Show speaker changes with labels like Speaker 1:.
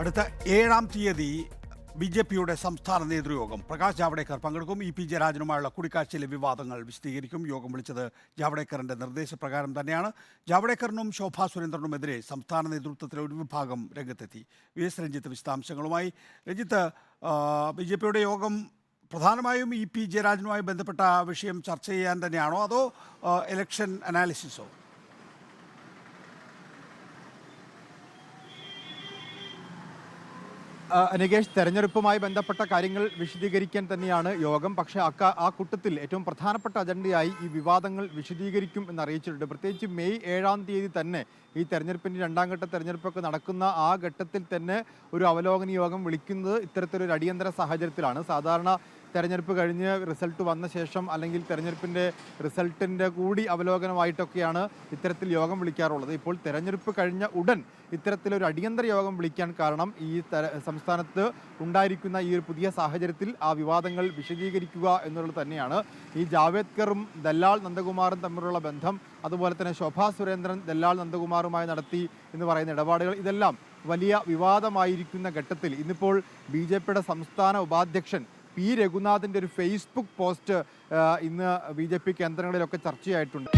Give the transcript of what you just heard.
Speaker 1: അടുത്ത ഏഴാം തീയതി ബി ജെ പിയുടെ സംസ്ഥാന നേതൃയോഗം പ്രകാശ് ജാവ്ഡേക്കർ പങ്കെടുക്കും. ഇ പി ജയരാജനുമായുള്ള കൂടിക്കാഴ്ചയിലെ വിവാദങ്ങൾ വിശദീകരിക്കും. യോഗം വിളിച്ചത് ജാവ്ഡേക്കറിന്റെ നിർദ്ദേശപ്രകാരം തന്നെയാണ്. ജാവ്ഡേക്കറിനും ശോഭാ സുരേന്ദ്രനുമെതിരെ സംസ്ഥാന നേതൃത്വത്തിലെ ഒരു വിഭാഗം രംഗത്തെത്തി. വി എസ് രഞ്ജിത്ത് വിശദാംശങ്ങളുമായി. രഞ്ജിത്ത് ബി ജെ പിയുടെ യോഗം പ്രധാനമായും ഇ പി ജയരാജനുമായി ബന്ധപ്പെട്ട വിഷയം ചർച്ച ചെയ്യാൻ തന്നെയാണോ? അതോ ഇലക്ഷൻ അനാലിസിസോ
Speaker 2: ആ, നികേഷ് തെരഞ്ഞെടുപ്പുമായി ബന്ധപ്പെട്ട കാര്യങ്ങൾ വിശദീകരിക്കാൻ തന്നെയാണ് യോഗം. പക്ഷേ അക്ക ആ കൂട്ടത്തിൽ ഏറ്റവും പ്രധാനപ്പെട്ട അജണ്ടയായി ഈ വിവാദങ്ങൾ വിശദീകരിക്കും എന്ന് അറിയിച്ചിട്ടുണ്ട് പ്രത്യേകിച്ച് മെയ് ഏഴാം തീയതി തന്നെ ഈ തെരഞ്ഞെടുപ്പിന്റെ രണ്ടാം ഘട്ട തെരഞ്ഞെടുപ്പൊക്കെ നടക്കുന്ന ആ ഘട്ടത്തിൽ തന്നെ ഒരു അവലോകന യോഗം വിളിക്കുന്നത് ഇത്തരത്തിലൊരു അടിയന്തര സാഹചര്യത്തിലാണ്. സാധാരണ തെരഞ്ഞെടുപ്പ് കഴിഞ്ഞ് റിസൾട്ട് വന്ന ശേഷം അല്ലെങ്കിൽ തെരഞ്ഞെടുപ്പിന്റെ റിസൾട്ടിന്റെ കൂടി അവലോകനമായിട്ടൊക്കെയാണ് ഇത്തരത്തിൽ യോഗം വിളിക്കാറുള്ളത്. ഇപ്പോൾ തെരഞ്ഞെടുപ്പ് കഴിഞ്ഞ ഉടൻ ഇത്തരത്തിലൊരു അടിയന്തര യോഗം വിളിക്കാൻ കാരണം ഈ സംസ്ഥാനത്ത് ഉണ്ടായിരിക്കുന്ന ഈ ഒരു പുതിയ സാഹചര്യത്തിൽ ആ വിവാദങ്ങൾ വിശദീകരിക്കുക എന്നുള്ളത് തന്നെയാണ്. ഈ ജാവേദ്കറും ദല്ലാൾ നന്ദകുമാറും തമ്മിലുള്ള ബന്ധം അതുപോലെ തന്നെ ശോഭാ സുരേന്ദ്രൻ ദല്ലാൾ നന്ദകുമാറുമായി നടത്തി എന്ന് പറയുന്ന ഇടപാടുകൾ ഇതെല്ലാം വലിയ വിവാദമായിരിക്കുന്ന ഘട്ടത്തിൽ ഇന്നിപ്പോൾ ബി സംസ്ഥാന ഉപാധ്യക്ഷൻ പി രഘുനാഥിന്റെ ഒരു ഫേസ്ബുക്ക് പോസ്റ്റ് ഇന്ന് ബി ജെ പി കേന്ദ്രങ്ങളിലൊക്കെ ചർച്ചയായിട്ടുണ്ട്.